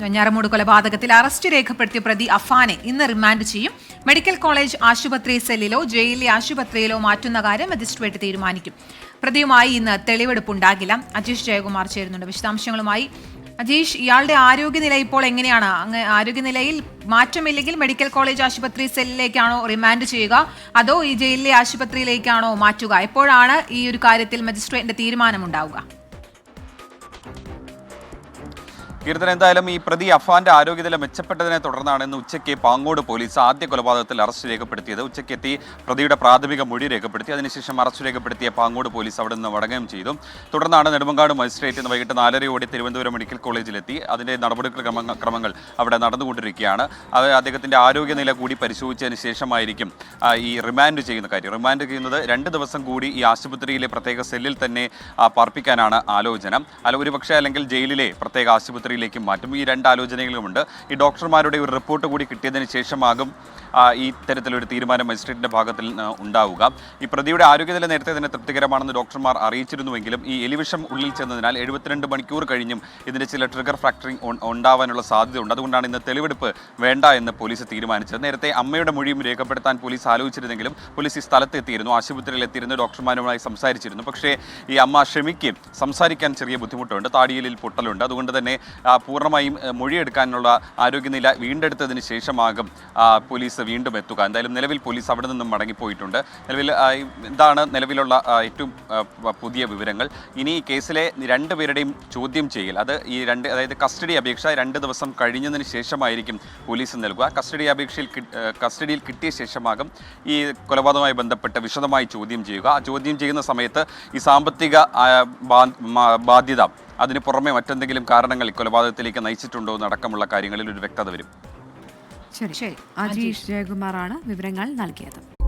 വെഞ്ഞാറമൂട് കൊലപാതകത്തിൽ അറസ്റ്റ് രേഖപ്പെടുത്തിയ പ്രതി അഫാനെ ഇന്ന് റിമാൻഡ് ചെയ്യും. മെഡിക്കൽ കോളേജ് ആശുപത്രി സെല്ലിലോ ജയിലിലെ ആശുപത്രിയിലോ മാറ്റുന്ന കാര്യം മജിസ്ട്രേറ്റ് തീരുമാനിക്കും. പ്രതിയുമായി ഇന്ന് തെളിവെടുപ്പുണ്ടാകില്ല അജീഷ് ജയകുമാർ ചേരുന്നുണ്ട്. വിശദാംശങ്ങളുമായി അജീഷ് ഇയാളുടെ ആരോഗ്യനില ഇപ്പോൾ എങ്ങനെയാണ്? ആരോഗ്യനിലയിൽ മാറ്റമില്ലെങ്കിൽ മെഡിക്കൽ കോളേജ് ആശുപത്രി സെല്ലിലേക്കാണോ റിമാൻഡ് ചെയ്യുക? അതോ ഈ ജയിലിലെ ആശുപത്രിയിലേക്കാണോ മാറ്റുക? എപ്പോഴാണ് ഈ ഒരു കാര്യത്തിൽ മജിസ്ട്രേറ്റിന്റെ തീരുമാനമുണ്ടാവുക? കീർത്തന എന്തായാലും ഈ പ്രതി അഫാന്റെ ആരോഗ്യനില മെച്ചപ്പെട്ടതിനെ തുടർന്നാണ് ഇന്ന് ഉച്ചയ്ക്ക് പാങ്ങോട് പോലീസ് ആദ്യ കൊലപാതകത്തിൽ അറസ്റ്റ് രേഖപ്പെടുത്തിയത്. ഉച്ചയ്ക്ക് എത്തി പ്രതിയുടെ പ്രാഥമിക മൊഴി രേഖപ്പെടുത്തി. അതിനുശേഷം അറസ്റ്റ് രേഖപ്പെടുത്തിയ പാങ്ങോട് പോലീസ് അവിടെ നിന്ന് മടങ്ങുകയും ചെയ്തു. തുടർന്നാണ് നെടുമങ്ങാട് മജിസ്ട്രേറ്റ് ഇന്ന് വൈകിട്ട് നാലരയോടെ തിരുവനന്തപുരം മെഡിക്കൽ കോളേജിലെത്തി. അതിന്റെ നടപടി ക്രമങ്ങൾ അവിടെ നടന്നുകൊണ്ടിരിക്കുകയാണ്. അത് അദ്ദേഹത്തിന്റെ ആരോഗ്യനില കൂടി പരിശോധിച്ചതിന് ശേഷമായിരിക്കും ഈ റിമാൻഡ് ചെയ്യുന്ന കാര്യം. റിമാൻഡ് ചെയ്യുന്നത് രണ്ട് ദിവസം കൂടി ഈ ആശുപത്രിയിലെ പ്രത്യേക സെല്ലിൽ തന്നെ പാർപ്പിക്കാനാണ് ആലോചന. അല്ല ഒരുപക്ഷെ അല്ലെങ്കിൽ ജയിലിലെ പ്രത്യേക ആശുപത്രിയിലേക്കും മാറ്റും. ഈ രണ്ട് ആലോചനകളുമുണ്ട്. ഈ ഡോക്ടർമാരുടെ ഒരു റിപ്പോർട്ട് കൂടി കിട്ടിയതിന് ശേഷമാകും ഈ തരത്തിലൊരു തീരുമാനം മജിസ്ട്രേറ്റിന്റെ ഭാഗത്തിൽ ഉണ്ടാവുക. ഈ പ്രതിയുടെ ആരോഗ്യനില നേരത്തെ തന്നെ തൃപ്തികരമാണെന്ന് ഡോക്ടർമാർ അറിയിച്ചിരുന്നുവെങ്കിലും ഈ എലിവിഷം ഉള്ളിൽ ചെന്നതിനാൽ എഴുപത്തിരണ്ട് മണിക്കൂർ കഴിഞ്ഞും ഇതിന്റെ ചില ട്രിഗർ ഫാക്ടറിംഗ് ഉണ്ടാവാനുള്ള സാധ്യതയുണ്ട്. അതുകൊണ്ടാണ് ഇന്ന് തെളിവെടുപ്പ് വേണ്ട എന്ന് പോലീസ് തീരുമാനിച്ചത്. നേരത്തെ അമ്മയുടെ മൊഴിയും രേഖപ്പെടുത്താൻ പോലീസ് ആലോചിച്ചിരുന്നെങ്കിലും പോലീസ് ഈ സ്ഥലത്ത് എത്തിയിരുന്നു ആശുപത്രിയിൽ എത്തിയിരുന്നു ഡോക്ടർമാരുമായി സംസാരിച്ചിരുന്നു. പക്ഷേ ഈ അമ്മ ക്ഷമിക്ക്. സംസാരിക്കാൻ ചെറിയ ബുദ്ധിമുട്ടുണ്ട് താടിയിലിൽ പൊട്ടലുണ്ട്. അതുകൊണ്ട് തന്നെ പൂർണമായും മൊഴിയെടുക്കാനുള്ള ആരോഗ്യനില വീണ്ടെടുത്തതിന് ശേഷമാകും ആ, വീണ്ടും എത്തുക. എന്തായാലും നിലവിൽ പോലീസ് അവിടെ നിന്നും മടങ്ങിപ്പോയിട്ടുണ്ട്. നിലവിൽ ഇതാണ് നിലവിലുള്ള ഏറ്റവും പുതിയ വിവരങ്ങൾ. ഇനി ഈ കേസിലെ രണ്ടുപേരുടെയും ചോദ്യം ചെയ്യൽ. അത് ഈ രണ്ട് അതായത് കസ്റ്റഡി അപേക്ഷ രണ്ട് ദിവസം കഴിഞ്ഞതിന് ശേഷമായിരിക്കും പോലീസ് നൽകുക. കസ്റ്റഡി അപേക്ഷയിൽ കസ്റ്റഡിയിൽ കിട്ടിയ ശേഷമാകും ഈ കൊലപാതകമായി ബന്ധപ്പെട്ട് വിശദമായി ചോദ്യം ചെയ്യുക. ആ ചോദ്യം ചെയ്യുന്ന സമയത്ത് ഈ സാമ്പത്തിക ബാധ്യത അതിന് പുറമെ മറ്റെന്തെങ്കിലും കാരണങ്ങൾ കൊലപാതകത്തിലേക്ക് നയിച്ചിട്ടുണ്ടോ എന്നടക്കമുള്ള കാര്യങ്ങളിൽ ഒരു വ്യക്തത വരും. ശരി ശരി. അജീഷ് ജയകുമാറാണ് വിവരങ്ങൾ നൽകിയത്.